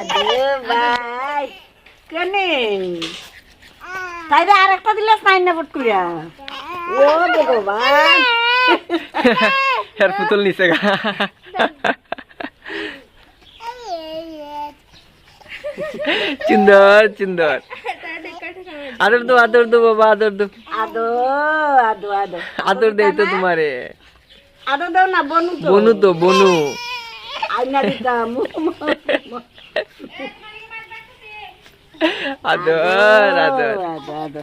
আরে ভাই। কেনে? তাইরে আর একটা দিলে সাইন না পট করিয়া ও ভগবান এর পুতুল নিচে গা। সুন্দর সুন্দর। আদর দো আদর দো বাবা আদর দো। আদো আদো আদো। আদর দেই তো তোমারে। আদো দাও না বনু তো। বনু তো বনু। আইনা দিতাম আদর আদর আদো আদো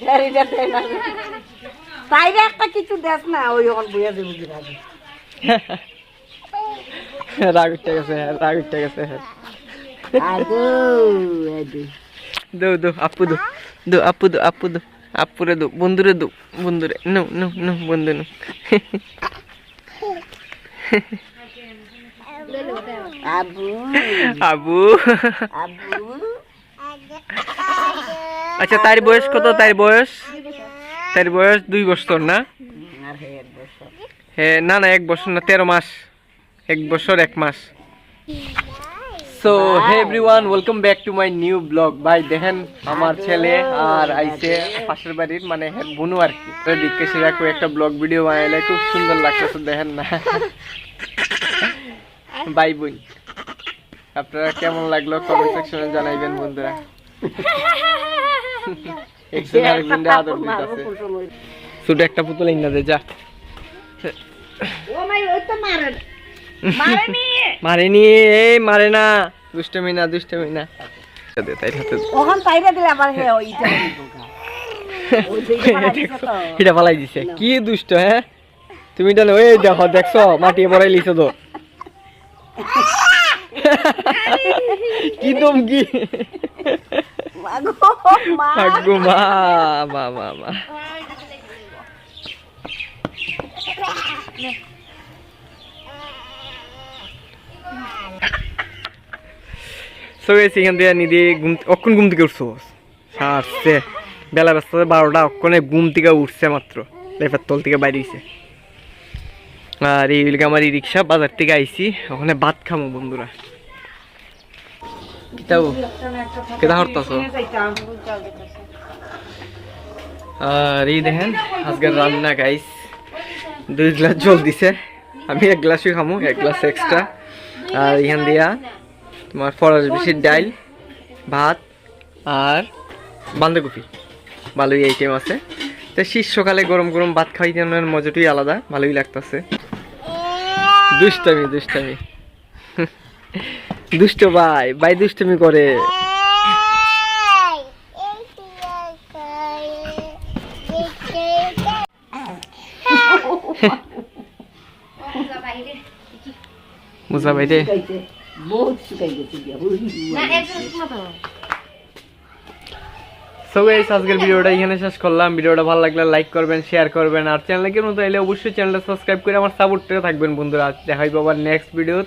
শাড়িটা দেয় না তাইরে একটা কিছু দেখ না ওই ওখান বইয়া দেবো কি রাখি রাগ উঠে গেছে রাগ উঠে গেছে আদো আদো দো দো আপু দো দো আপু দো আপু দো আপুরে দো বন্ধুরে দো বন্ধুরে নো নো নো বন্ধু নো আবু আবু আবু আচ্ছা তার বয়স কত? তার বয়স? তার বয়স দুই বছর না? হ্যাঁ না না এক বছর না তেরো মাস। এক বছর এক মাস। So hey everyone welcome back to my new blog ভাই দেখেন আমার ছেলে আর আইসে পাশের বাড়ির মানে বোনু আর কি। তো দিকে সেরা একটা ব্লগ ভিডিও বানাইলে খুব সুন্দর লাগতেছে দেখেন না। বাই বোন আপনারা কেমন লাগল কমেন্ট সেকশনে জানাইবেন বন্ধুরা। একজন আরেকজনকে আদর দিতেছে ছোট একটা পুতুল ইন্না দে যা। ও মাই ওই তো মারে মারেনি মারেনি এই মারে না। দুষ্টমি না দুষ্টমি না। দে তাই হাতে ওখান তাইরে দিলে আবার হে ওইটা দিব গা। ওই দিকে পাঠাই দিছে তো। এটা ফালাই দিছে। কি দুষ্ট হ্যাঁ? তুমি ওই দেখো দেখছ? মাটি পড়াই লিছো তো। কি দম কি? মা। মা। মা মা। সো গেছি এখান থেকে নিদি ঘুম অক্ষণ ঘুম থেকে উঠছো? সারছে। বেলা ব্যস্ত বারোটা অক্ষণে ঘুম থেকে উঠছে মাত্র। লেফার তল থেকে বাইরেছে আর এই আমার এই রিক্সা, বাজার থেকে আইছি। ওখানে ভাত খামো বন্ধুরা। আর এই দেখেন, আজকের রান্না গাইস দুই গ্লাস জল দিছে। আমি এক গ্লাসই খামো, এক গ্লাস এক্সট্রা আর এখান দিয়া তোমার ফরাস বেশি ডাইল, ভাত আর বাঁধাকপি। ভালোই আইটেম আছে। তো শীত গরম গরম ভাত খাইতে মজাটাই আলাদা, ভালোই লাগতেছে। দুষ্টামি দুষ্টামি। দুষ্ট ভাই ভাই দুষ্টমি করে। বুঝা ভাই রে বহুত শুকাই গেছে। সো গাইস আজকের ভিডিওটা এখানে শেষ করলাম। ভিডিওটা ভালো লাগলে লাইক করবেন শেয়ার করবেন, আর চ্যানেলকে মতো এলে অবশ্যই চ্যানেলটা সাবস্ক্রাইব করে আমার সাপোর্ট থাকবেন বন্ধুরা। দেখা হবে আবার নেক্সট ভিডিও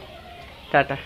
টাটা।